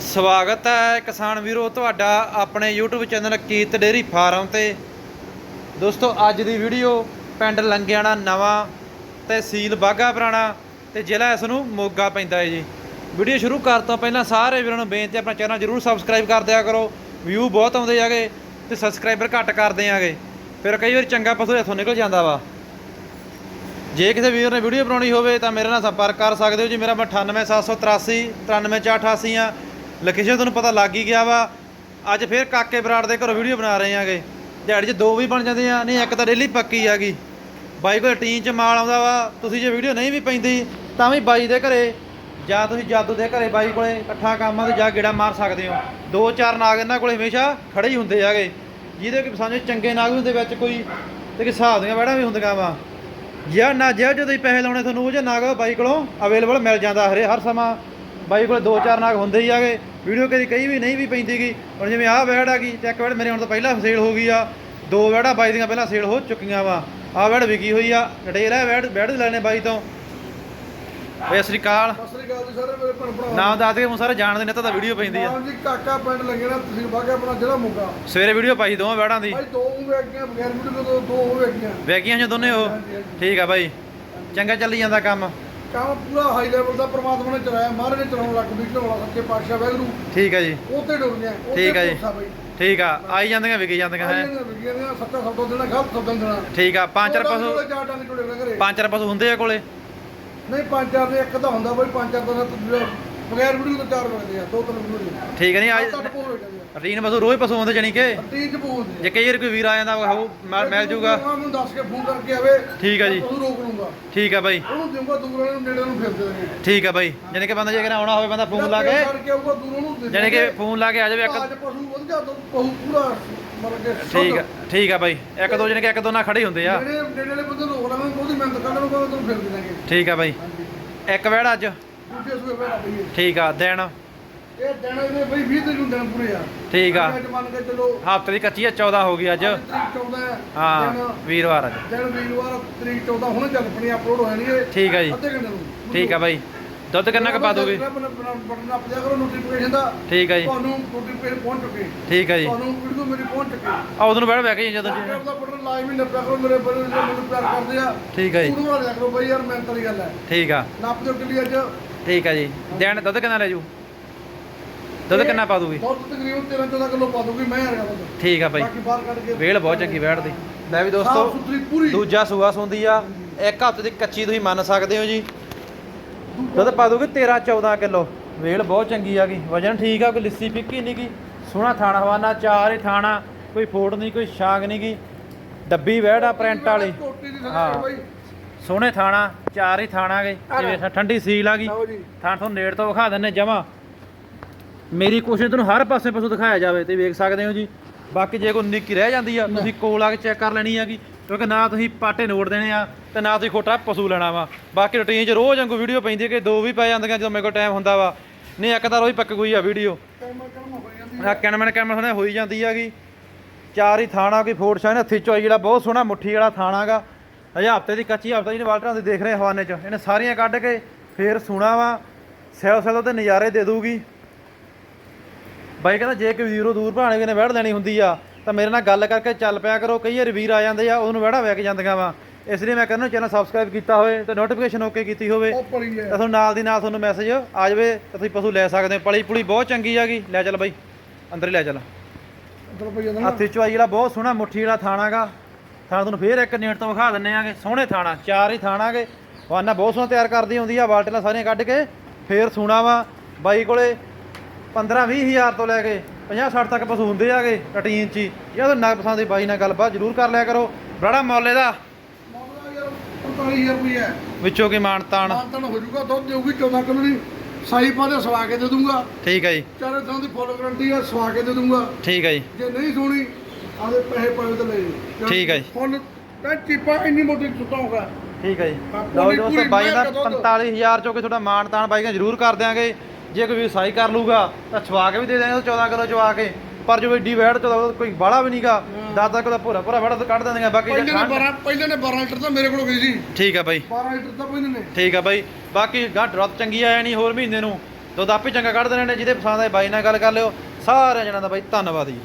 ਸਵਾਗਤ ਹੈ ਕਿਸਾਨ ਵੀਰੋ, ਤੁਹਾਡਾ ਆਪਣੇ YouTube ਚੈਨਲ ਕੀਤ ਡੇਰੀ ਫਾਰਮ ਤੇ। ਦੋਸਤੋ, ਅੱਜ ਦੀ ਵੀਡੀਓ ਪਿੰਡ ਲੰਗਿਆਣਾ ਨਵਾਂ ਤਹਿਸੀਲ ਬਾਗਾ ਪੁਰਾਣਾ ਤੇ ਜ਼ਿਲ੍ਹਾ ਇਸ ਨੂੰ ਮੋਗਾ ਪੈਂਦਾ ਹੈ ਜੀ। ਵੀਡੀਓ ਸ਼ੁਰੂ ਕਰਨ ਤੋਂ ਪਹਿਲਾਂ ਸਾਰੇ ਵੀਰਾਂ ਨੂੰ ਬੇਨਤੀ ਆਪਣਾ ਚੈਨਲ ਜਰੂਰ ਸਬਸਕ੍ਰਾਈਬ ਕਰ ਦਿਆ ਕਰੋ। ਵਿਊ ਬਹੁਤ ਆਉਂਦੇ ਆਗੇ ਤੇ ਸਬਸਕ੍ਰਾਈਬਰ ਘੱਟ ਕਰਦੇ ਆਗੇ ਫਿਰ ਕਈ ਵਾਰ ਚੰਗਾ ਪਸ਼ੂ ਇੱਥੋਂ ਨਿਕਲ ਜਾਂਦਾ ਵਾ। ਜੇ ਕਿਸੇ ਵੀਰ ਨੇ ਵੀਡੀਓ ਬਣਾਉਣੀ ਹੋਵੇ ਤਾਂ ਮੇਰੇ ਨਾਲ ਸੰਪਰਕ ਕਰ ਸਕਦੇ ਹੋ ਜੀ। ਮੇਰਾ 98783 93488 ਆ। ਲੋਕੇਸ਼ਨ ਤੁਹਾਨੂੰ ਪਤਾ ਲੱਗ ਹੀ ਗਿਆ ਵਾ। ਅੱਜ ਫੇਰ ਕਾਕੇ ਬਰਾੜ ਦੇ ਘਰੋਂ ਵੀਡੀਓ ਬਣਾ ਰਹੇ ਆਂਗੇ। ਦਿਹਾੜੀ 'ਚ ਦੋ ਵੀ ਬਣ ਜਾਂਦੇ ਆ, ਨਹੀਂ, ਇੱਕ ਤਾਂ ਡੇਲੀ ਪੱਕੀ ਆਗੀ ਬਾਈ ਕੋਲ ਟੀਨ 'ਚ ਮਾਲ ਆਉਂਦਾ ਵਾ, ਤੁਸੀਂ ਜੇ ਵੀਡੀਓ ਨਹੀਂ ਵੀ ਪੈਂਦੀ, ਤਾਂ ਵੀ ਬਾਈ ਦੇ ਘਰੇ, ਜਾਂ ਤੁਸੀਂ ਜਾਦੂ ਦੇ ਘਰੇ ਬਾਈ ਕੋਲੇ ਇਕੱਠਾ ਕੰਮਾਂ ਤੇ ਜਾ ਗੇੜਾ ਮਾਰ ਸਕਦੇ ਹੋ। ਦੋ ਚਾਰ ਨਾਗ ਇਹਨਾਂ ਕੋਲੇ ਹਮੇਸ਼ਾ ਖੜੇ ਹੀ ਹੁੰਦੇ ਆਗੇ ਜਿਹਦੇ ਕਿ ਸਾਨੂੰ ਚੰਗੇ ਨਾਗ ਵੀ ਹੁੰਦੇ, ਵਿੱਚ ਕੋਈ ਤੇ ਕਿ ਹਿਸਾਬ ਦੀਆਂ ਵੜਾਂ ਵੀ ਹੁੰਦੀਆਂ ਵਾ। ਜਾਂ ਨਾ ਜਿਹੜਾ ਜਦੋਂ ਤੁਸੀਂ ਪੈਸੇ ਲਾਉਣੇ, ਤੁਹਾਨੂੰ ਉਹ ਜੇ ਨਾਗ ਬਾਈ ਕੋਲੋਂ ਅਵੇਲੇਬਲ ਮਿਲ ਜਾਂਦਾ ਹਰੇ, ਹਰ ਸਮਾਂ। ਬਾਈ ਕੋਲ ਦੋ ਚਾਰ ਨਾਗ ਹੁੰਦੇ ਹੀ ਆਗੇ ਵੀਡੀਓ ਕਦੀ ਕਈ ਵੀ ਨਹੀਂ ਵੀ ਪੈਂਦੀਗੀ ਹੁਣ ਜਿਵੇਂ ਆਹ ਵੈੜ ਆ ਗਈ ਚੈੱਕ ਵੈੜ ਮੇਰੇ ਹੁਣ ਤੋਂ ਪਹਿਲਾਂ ਸੇਲ ਹੋ ਗਈ ਆ। ਦੋ ਵੈੜਾਂ ਬਾਈ ਦੀਆਂ ਪਹਿਲਾਂ ਸੇਲ ਹੋ ਚੁੱਕੀਆਂ ਵਾ। ਆਹ ਵੈੜ ਵਿਕੀ ਹੋਈ ਆ ਹੈ ਵੈੜ ਵੈੜ ਲੈਣੇ ਬਾਈ ਤੋਂ। ਓਏ ਸ੍ਰੀ ਅਕਾਲ। ਸਤਿ ਸ੍ਰੀ ਅਕਾਲ ਜੀ ਸਾਰੇ ਮੇਰੇ ਭੈਣ ਭਰਾ ਨਾਮ ਦੱਸ ਦੇ ਹੁਣ ਸਾਰੇ ਜਾਣਦੇ ਨੇ ਤਾਂ ਤਾਂ ਵੀਡੀਓ ਪੈਂਦੀ ਆ। ਨਾਮ ਜੀ ਕਾਕਾ ਪਿੰਡ ਲੱਗਣਾ ਤਹਿਸੀਲ ਬਾਗਾ ਆਪਣਾ ਜ਼ਿਲ੍ਹਾ ਮੋਗਾ ਸਵੇਰੇ ਵੀਡੀਓ ਪਾਈ ਦੋਵਾਂ ਵੈੜਾਂ ਦੀ। ਭਾਈ ਦੋ ਵੇਗੀਆਂ ਬਗੈਰ ਵੀਡੀਓ ਤੋਂ ਦੋ ਹੋ ਵੇਗੀਆਂ ਵੈਗੀਆਂ ਜੋ ਦੋਨੇ ਉਹ। ਠੀਕ ਆ ਬਾਈ। ਚੰਗਾ ਚੱਲੀ ਜਾਂਦਾ ਕੰਮ। ਕੰਮ ਪੂਰਾ ਹਾਈ ਲੈਵਲ ਦਾ ਪ੍ਰਮਾਤਮਾ ਨੇ ਚਲਾਇਆ ਮਹਾਰਾਜ ਨੇ ਚਲਾਉਣ ਲੱਗ ਵੀ ਚਲਾਉਣਾ ਸੱਚੇ ਪਾਤਸ਼ਾਹ ਵੈਗਰੂ ਠੀਕ ਆ ਜੀ। ਉੱਤੇ ਡੁੱਬੀਆਂ ਠੀਕ ਆ ਜੀ। ਠੀਕ ਆ ਆਈ ਜਾਂਦੀਆਂ ਵਿਕੀ ਜਾਂਦੀਆਂ ਹੈ? ਵਿਗੀਆਂ ਦੀਆਂ ਸੱਤਾ ਸੌਦਾ ਦੇਣਾ ਗਲਤ ਸੌਦਾ ਦੇਣਾ। ਠੀਕ ਆ ਪੰਜ ਚਾਰ ਪਸ਼ੂ ਚਾਰ ਘਰੇ। ਪੰਜ ਚਾਰ ਪਸ਼ੂ ਹੁੰਦੇ ਆ ਕੋਲੇ? ਨਹੀਂ ਪੰਜ ਚਾਰ ਦੇ ਇੱਕ ਤਾਂ ਹੁੰਦਾ ਬਈ ਪੰਜ ਚਾਰ ਦਾ ਤਾਂ ਬਗੈਰ ਵੀਡੀਓ ਤੋਂ ਚਾਰ ਮਿਲਦੇ ਆ ਦੋ ਤਿੰਨ ਵੀਡੀਓ ਠੀਕ ਹੈ ਨਹੀਂ ਅੱਜ ਹੋ ਜਾਂਦੇ ਆ ਰੂਟੀਨ ਪਸ਼ੂ ਰੋਜ਼ ਪਸ਼ੂ ਹੁੰਦੇ ਜਾਣੀ ਕਿ? ਤੀਜ ਬੋਲਦੇ ਜੇ ਕਈ ਵਾਰ ਕੋਈ ਵੀਰ ਆ ਜਾਂਦਾ ਉਹ ਮਿਲ ਜੂਗਾ। ਮੈਨੂੰ ਦੱਸ ਕੇ ਫੋਨ ਕਰਕੇ ਆਵੇ ਠੀਕ ਆ ਜੀ। ਉਹਨੂੰ ਰੋਕ ਲੂੰਗਾ। ਠੀਕ ਆ ਬਾਈ। ਉਹਨੂੰ ਦੇਊਗਾ ਦੂਰ ਨੂੰ ਨੇੜੇ ਨੂੰ ਫਿਰ ਦੇਣਗੇ ਠੀਕ ਆ ਬਾਈ। ਜਾਣੀ ਕਿ ਬੰਦਾ ਜੇ ਕਿਹਨਾਂ ਆਉਣਾ ਹੋਵੇ ਬੰਦਾ ਫੋਨ ਲਾ ਕੇ ਕਰਕੇ ਆਊਗਾ ਦੂਰੋਂ ਨੂੰ ਦੇ ਜਾਣੀ ਕਿ ਫੋਨ ਲਾ ਕੇ ਆ ਜਾਵੇ ਇੱਕ ਅੱਜ ਪਸ਼ੂ ਵਧੀਆ ਤੋਂ ਪਸ਼ੂ ਪੂਰਾ। ਠੀਕ ਆ ਠੀਕ ਆ ਬਾਈ। ਇੱਕ ਦੋ ਜਾਣੀ ਕਿ ਇੱਕ ਦੋ ਨਾਲ ਖੜੇ ਹੀ ਹੁੰਦੇ ਆ। ਜਿਹੜੇ ਨੇੜੇ ਵਾਲੇ ਬੰਦੇ ਰੋਕ ਲਾਂਗੇ ਉਹਦੀ ਮਿਹਨਤ ਕਰ ਲਵਾਂਗੇ ਉਹਨੂੰ ਫਿਰ ਦੇਣਗੇ ਠੀਕ ਆ ਬਾਈ। ਇੱਕ ਵੈੜ ਅੱਜ। ਦੂਜੇ ਸੂਏ ਭੈਣਾ ਬਈ ਠੀਕ ਆ ਦਿਨ। ਇਹ ਦਿਨ ਇਹਦੇ ਬਈ 20 ਤਰੀਕ ਨੂੰ ਦਿਨ ਪੂਰੇ ਆ। ਠੀਕ ਆ। ਅੱਜ ਮੰਨ ਕੇ ਚਲੋ ਹਫ਼ਤੇ ਦੀ ਕੱਚੀ ਆ 14 ਹੋ ਗਈ ਅੱਜ। ਅੱਜ ਤਰੀਕ 14 ਹੈ ਹਾਂ ਦਿਨ- ਵੀਰਵਾਰ ਅੱਜ। ਦਿਨ ਵੀਰਵਾਰ ਤਰੀਕ 14 ਹੁਣੇ ਚੱਲ ਪਣੀ ਅਪਲੋਡ ਹੋਣੀ ਹੈ ਠੀਕ ਆ ਜੀ। ਅੱਧੇ ਘੰਟੇ ਨੂੰ। ਠੀਕ ਆ ਬਾਈ। ਦੁੱਧ ਕਿੰਨਾ ਕੁ ਪਾ ਦੋਗੇ? ਬਟਨ ਨੱਪ ਦਿਆ ਕਰੋ ਨੋਟੀਫਿਕੇਸ਼ਨ ਦਾ। ਠੀਕ ਆ ਜੀ। ਤੁਹਾਨੂੰ ਨੋਟੀਫਿਕੇਸ਼ਨ ਪਹੁੰਚ ਚੁੱਕੀ। ਠੀਕ ਆ ਜੀ। ਤੁਹਾਨੂੰ ਵੀਡੀਓ ਮੇਰੀ ਪਹੁੰਚ ਚੁੱਕੀ। ਆ ਉਦੋਂ ਬੈਠ ਬੈ ਕੇ ਜਦੋਂ। ਬਟਨ ਲਾਈਵ ਹੀ ਨੱਪਿਆ ਕਰੋ ਮੇਰੇ ਬੜੇ ਜਿਹੜੇ ਮੈਨੂੰ ਪਿਆਰ ਕਰਦੇ ਆ। ਠੀਕ ਆ ਜੀ। ਉਹਨੂੰ ਵਾਲਿਆ ਕਰੋ ਬਈ ਯਾਰ ਮਿਹਨਤ ਵਾਲੀ ਗੱਲ ਹੈ। ਠੀਕ ਆ। ਨੱਪ ਦਿਓ ਕਿੱਲੀ ਅੱਜ। ਠੀਕ ਆ ਜੀ। ਦਿਨ ਦੁੱਧ ਕਿੰਨਾ ਲੈ ਜੂ? ਦੁੱਧ ਕਿੰਨਾ ਪਾ ਦੂਗੀ? ਦੁੱਧ ਤਕਰੀਬਨ 13 14 ਕਿਲੋ ਪਾ ਦੂਗੀ ਮੈਂ ਯਾਰ ਦੁੱਧ। ਠੀਕ ਆ ਬਾਈ। ਬਾਕੀ ਬਾਹਰ ਕੱਢ ਕੇ ਵੇਲ ਬਹੁਤ ਚੰਗੀ ਬੈਠਦੀ ਲੈ ਵੀ ਦੋਸਤੋ ਦੂਜਾ ਸੂਆ ਸੁੰਦੀ ਆ। ਇੱਕ ਹਫ਼ਤੇ ਦੀ ਕੱਚੀ ਤੁਸੀਂ ਮੰਨ ਸਕਦੇ ਹੋ ਜੀ। ਦੁੱਧ ਪਾ ਦੂਗੀ 13 14 ਕਿਲੋ। ਵੇਲ ਬਹੁਤ ਚੰਗੀ ਆ ਗਈ। ਵਜਨ ਠੀਕ ਆ ਕੋਈ ਲਿੱਸੀ ਫਿੱਕੀ ਨਹੀਂ ਗੀ। ਸੋਹਣਾ ਥਾਣਾ ਹਵਾਨਾ ਚਾਰ ਹੀ ਥਾਣਾ। ਕੋਈ ਫੋੜ ਨਹੀਂ ਕੋਈ ਛਾਗ ਨਹੀਂ ਗੀ। ਡੱਬੀ ਵਹਿੜ ਆ ਪ੍ਰਿੰਟ ਵਾਲੀ। ਹਾਂ। ਸੋਹਣੇ ਥਾਣਾ ਚਾਰ ਹੀ ਥਾਣਾ ਗਏ ਜਿਵੇਂ ਠੰਡੀ ਸੀਲ ਆ ਗਈ। ਲਓ ਜੀ। ਥਾਣ ਤੁਹਾਨੂੰ ਨੇੜ ਤੋਂ ਵਿਖਾ ਦਿੰਨੇ ਜਮਾ। ਮੇਰੀ ਕੋਸ਼ਿਸ਼ ਤੁਹਾਨੂੰ ਹਰ ਪਾਸੇ ਪਸ਼ੂ ਦਿਖਾਇਆ ਜਾਵੇ ਤੇ ਵੇਖ ਸਕਦੇ ਹੋ ਜੀ। ਬਾਕੀ ਜੇ ਕੋਈ ਨਿੱਕੀ ਰਹਿ ਜਾਂਦੀ ਆ ਤੁਸੀਂ ਕੋਲ ਆ ਕੇ ਚੈੱਕ ਕਰ ਲੈਣੀ ਹੈਗੀ ਕਿਉਂਕਿ ਨਾ ਤੁਸੀਂ ਪਾਟੇ ਨੋਟ ਦੇਣੇ ਆ ਤੇ ਨਾ ਤੁਸੀਂ ਖੋਟਾ ਪਸ਼ੂ ਲੈਣਾ ਵਾ। ਬਾਕੀ ਰੁਟੀਨ 'ਚ ਰੋਜ਼ ਵਾਂਗੂ ਵੀਡੀਓ ਪੈਂਦੀ ਹੈ ਕਿ ਦੋ ਵੀ ਪੈ ਜਾਂਦੀਆਂ ਜਦੋਂ ਮੇਰੇ ਕੋਲ ਟਾਈਮ ਹੁੰਦਾ ਵਾ। ਨਹੀਂ ਇੱਕ ਤਾਂ ਰੋਜ਼ ਪੱਕ ਗਈ ਆ ਵੀਡੀਓ। ਕੈਮਰਾ ਕੈਮਰਾ ਹੋ ਕੈਨਮਨ ਕੈਮਨ ਹੁਣੇ ਹੋਈ ਜਾਂਦੀ ਹੈਗੀ। ਚਾਰ ਹੀ ਥਾਣਾ ਕੋਈ ਫੋੜ ਸ਼ਾਨ ਹੱਥੀ ਚੋਈ ਜਿਹੜਾ ਬਹੁਤ ਸੋਹਣਾ ਮੁੱਠੀ ਵਾਲਾ ਥਾਣਾਗਾ ਅਜੇ ਹਫ਼ਤੇ ਦੀ ਕੱਚੀ ਹਫਤਾ ਜਿਹਨੇ ਵਾਲਟਰਾਂ ਦੇ ਦੇਖ ਰਹੇ ਹਵਾਨੇ 'ਚ ਇਹਨੇ ਸਾਰੀਆਂ ਕੱਢ ਕੇ ਫੇਰ ਸੁਣਾ ਵਾ ਸੈਲ ਸੈਲ ਤੇ ਨਜ਼ਾਰੇ ਦੇ ਦੂਗੀ ਬਾਈ ਕਹਿੰਦਾ ਜੇ ਕੋਈ ਵੀਰੋ ਦੂਰ ਭਾਣੇ ਨੇ ਵੜ ਲੈਣੀ ਹੁੰਦੀ ਆ ਤਾਂ ਮੇਰੇ ਨਾਲ ਗੱਲ ਕਰਕੇ ਚੱਲ ਪਿਆ ਕਰੋ ਕਈ ਵਾਰ ਵੀਰ ਆ ਜਾਂਦੇ ਆ ਉਹਨੂੰ ਵੜਾ ਵੇਖ ਜਾਂਦੀਆਂ ਵਾ। ਇਸ ਲਈ ਮੈਂ ਕਹਿੰਦਾ ਚੈਨਲ ਸਬਸਕ੍ਰਾਈਬ ਕੀਤਾ ਹੋਵੇ ਤੇ ਨੋਟੀਫਿਕੇਸ਼ਨ ਓਕੇ ਕੀਤੀ ਹੋਵੇ ਤਾਂ ਤੁਹਾਨੂੰ ਨਾਲ ਦੀ ਨਾਲ ਤੁਹਾਨੂੰ ਮੈਸੇਜ ਆ ਜਾਵੇ ਤਾਂ ਤੁਸੀਂ ਪਸ਼ੂ ਲੈ ਸਕਦੇ ਹੋ। ਪਲੀ ਪੁਲੀ ਬਹੁਤ ਚੰਗੀ ਹੈਗੀ ਲੈ ਚੱਲ ਬਾਈ ਅੰਦਰ ਹੀ ਲੈ ਚੱਲ। ਹੱਥੀ ਚਵਾਈ ਜਿਹੜਾ ਬਹੁਤ ਸੋਹਣਾ ਮੁੱਠੀ ਵਾਲਾ ਥਾਣਾਗਾ ਥਾਣਾ ਤੁਹਾਨੂੰ ਫੇਰ ਇੱਕ ਨੇੜ ਤੋਂ ਵਿਖਾ ਦਿੰਨੇ ਆਗੇ ਸੋਹਣੇ ਥਾਣਾ ਚਾਰ ਹੀ ਥਾਣਾਗੇ ਵਾਨਾ ਬਹੁਤ ਸੋਹਣਾ ਤਿਆਰ ਕਰਦੀ ਹੁੰਦੀ ਆ ਬਾਲਟੀਆਂ ਸਾਰੀਆਂ ਕੱਢ ਕੇ ਫੇਰ ਸੁਣਾ ਵਾ। ਬਾਈ ਕੋਲੇ 15 20 ਹਜ਼ਾਰ ਤੋਂ ਲੈ ਕੇ 50 60 ਤੱਕ ਪਸ਼ੂ ਹੁੰਦੇ ਆਗੇ ਰਟੀਨ ਚ ਜਾਂ ਤਾਂ ਨਾ ਪਸੰਦ ਦੀ ਬਾਈ ਨਾਲ ਗੱਲਬਾਤ ਜ਼ਰੂਰ ਕਰ ਲਿਆ ਕਰੋ। ਬੜਾ ਮੁੱਲ ਇਹਦਾ। ਮਾਮਲਾ ਯਾਰ 45000 ਰੁਪਏ ਹੈ। ਵਿੱਚੋਂ ਕੀ ਮਾਣ ਤਾਣ? ਮਾਨਤਨ ਹੋ ਜਾਊਗਾ ਦੁੱਧ ਦੇਊਗੀ 14 ਕਿਲੋ ਦੀ। ਸਾਈ ਪਾ ਦੇ ਸਵਾ ਕੇ ਦੇ ਦੂੰਗਾ ਠੀਕ ਹੈ ਜੀ। ਚਾਰੇ ਥਾਂ ਦੀ ਫੁੱਲ ਗਰੰਟੀ ਆ ਸਵਾ ਕੇ ਦੇ ਦੂੰਗਾ ਠੀਕ ਹੈ ਜੀ। ਜੇ ਨਹੀਂ ਸੋਣੀ ਆਦੇ ਪੈਸੇ ਪਾਏ ਤਾਂ ਲੈ ਜਾਓ। ਠੀਕ ਹੈ ਜੀ। ਫੁੱਲ ਤਾਂ ਚੀਪਾ ਇੰਨੀ ਮੋਟੀ ਸੁੱਟਾ ਹੋਗਾ ਠੀਕ ਹੈ ਜੀ। ਲਓ ਜੀ ਦੋਸਤੋ ਪੂਰੀ ਬਾਈ ਦਾ ਮਿਹਨਤ ਦੁੱਧ। 45000 ਚੋਂ ਕਿ ਤੁਹਾਡਾ ਮਾਣ ਤਾਣ ਬਾਈ ਦਾ ਜ਼ਰੂਰ ਕਰ ਦਿਆਂਗੇ। ਜੇ ਕੋਈ ਵੀ ਸਾਈ ਕਰ ਲੂਗਾ ਤਾਂ ਛਵਾ ਕੇ ਵੀ ਦੇ ਦਿਆਂਗੇ 14 ਕਿਲੋ ਚਵਾ ਕੇ। ਪਰ ਜੋ ਏਡੀ ਵੈੜ ਚ ਕੋਈ ਬਾਲਾ ਵੀ ਨਹੀਂਗਾ ਦਾਦਾ ਕੋਲ ਭੋਰਾ ਭੋਰਾ ਵੜ ਕੱਢ ਦਿੰਦੇ ਬਾਕੀ ਪਹਿਲੇ ਨੇ 12 ਪਹਿਲੇ ਨੇ 12 ਲੀਟਰ ਤਾਂ ਮੇਰੇ ਕੋਲ ਗਈ ਸੀ। ਠੀਕ ਆ ਬਾਈ। 12 ਲੀਟਰ ਤਾਂ ਪਹਿਲੇ ਨੇ। ਠੀਕ ਆ ਬਾਈ। ਬਾਕੀ ਗਾਂ ਡਰਪ ਚੰਗੀ ਆ ਜਾਣੀ ਹੋਰ ਮਹੀਨੇ ਨੂੰ। ਦੁੱਧ ਆਪੇ ਚੰਗਾ ਕੱਢ ਦੇਣੇ ਨੇ ਜਿਹਦੇ ਪਸੰਦ ਆਏ ਬਾਈ ਨਾਲ ਗੱਲ ਕਰ ਲਿਓ। ਸਾਰਿਆਂ ਜਣਾਂ ਦਾ ਬਾਈ ਧੰਨਵਾਦ ਜੀ।